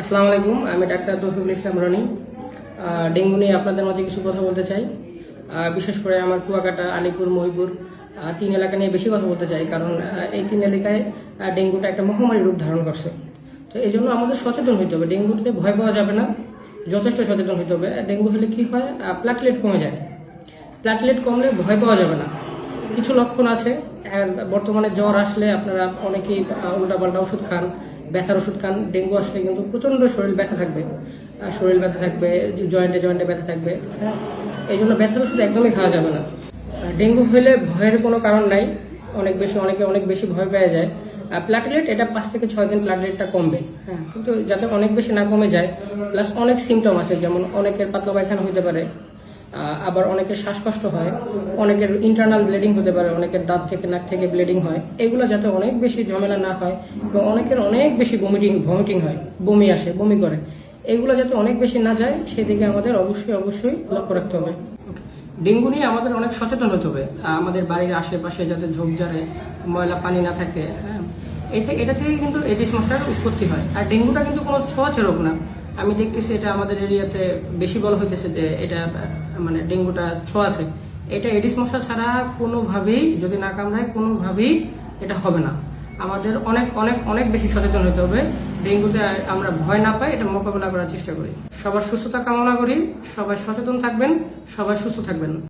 আসসালামু আলাইকুম, আমি ডাক্তার তৌফিকুল ইসলাম রনি। ডেঙ্গু নিয়ে আপনাদের মাঝে কিছু কথা বলতে চাই। বিশেষ করে আমার কুয়াকাটা, আলিপুর, মহিপুর তিন এলাকা নিয়ে বেশি কথা বলতে চাই, কারণ এই তিন এলাকায় ডেঙ্গুটা একটা মহামারী রূপ ধারণ করছে। তো এই জন্য আমাদের সচেতন হইতে হবে, ডেঙ্গুতে ভয় পাওয়া যাবে না, যথেষ্ট সচেতন হইতে হবে। ডেঙ্গু হলে কি হয়? প্লাটলেট কমে যায়। প্লাটলেট কমলে ভয় পাওয়া যাবে না। কিছু লক্ষণ আছে বর্তমানে জ্বর আসলে আপনারা অনেকেই উল্টাপাল্টা ওষুধ খান। ব্যথার ওষুধ খান, ডেঙ্গু আসলে কিন্তু প্রচণ্ড শরীর ব্যথা থাকবে। শরীর ব্যথা থাকবে, জয়েন্টে জয়েন্টে ব্যথা থাকবে। এই জন্য ব্যথার ওষুধ একদমই খাওয়া যাবে না। ডেঙ্গু হলে ভয়ের কোনো কারণ নাই। অনেক বেশি, অনেকে অনেক বেশি ভয় পেয়ে যায়। প্লাটলেট এটা পাঁচ থেকে ছয় দিন প্লাটলেটটা কমবে। হ্যাঁ কিন্তু যাতে অনেক বেশি না কমে যায় প্লাস অনেক সিমটম আছে, যেমন অনেকের পাতলা পায়খানা হতে পারে আবার অনেকের শ্বাসকষ্ট হয়, অনেকের ইন্টারনাল ব্লিডিং হতে পারে, অনেকের দাঁত থেকে, নাক থেকে ব্লিডিং হয়। এগুলো যাতে অনেক বেশি ঝামেলা না হয় এবং অনেকের অনেক বেশি ভমিটিং ভমিটিং হয়, বমি আসে, বমি করে। এগুলো যাতে অনেক বেশি না যায়, সেদিকে আমাদের অবশ্যই অবশ্যই লক্ষ্য রাখতে হবে। ডেঙ্গু নিয়ে আমাদের অনেক সচেতন হতে হবে। আমাদের বাড়ির আশেপাশে যাতে ঝোপঝাড়ে ময়লা পানি না থাকে হ্যাঁ। এটা থেকে কিন্তু এডিস মশার উৎপত্তি হয়। আর ডেঙ্গুটা কিন্তু কোনো ছোঁয়াচে রোগ না। আমি দেখতেছি এটা আমাদের এরিয়াতে বেশি বলা হইতেছে যে এটা মানে ডেঙ্গুটা ছোঁয়াছে। এটা এডিস মশা ছাড়া কোনোভাবেই, যদি না কামড়ায়, কোনোভাবেই এটা হবে না। আমাদের অনেক অনেক অনেক বেশি সচেতন হতে হবে। ডেঙ্গুতে আমরা ভয় না পাই, এটা মোকাবেলা করার চেষ্টা করি। সবার সুস্থতা কামনা করি, সবাই সচেতন থাকবেন, সবাই সুস্থ থাকবেন।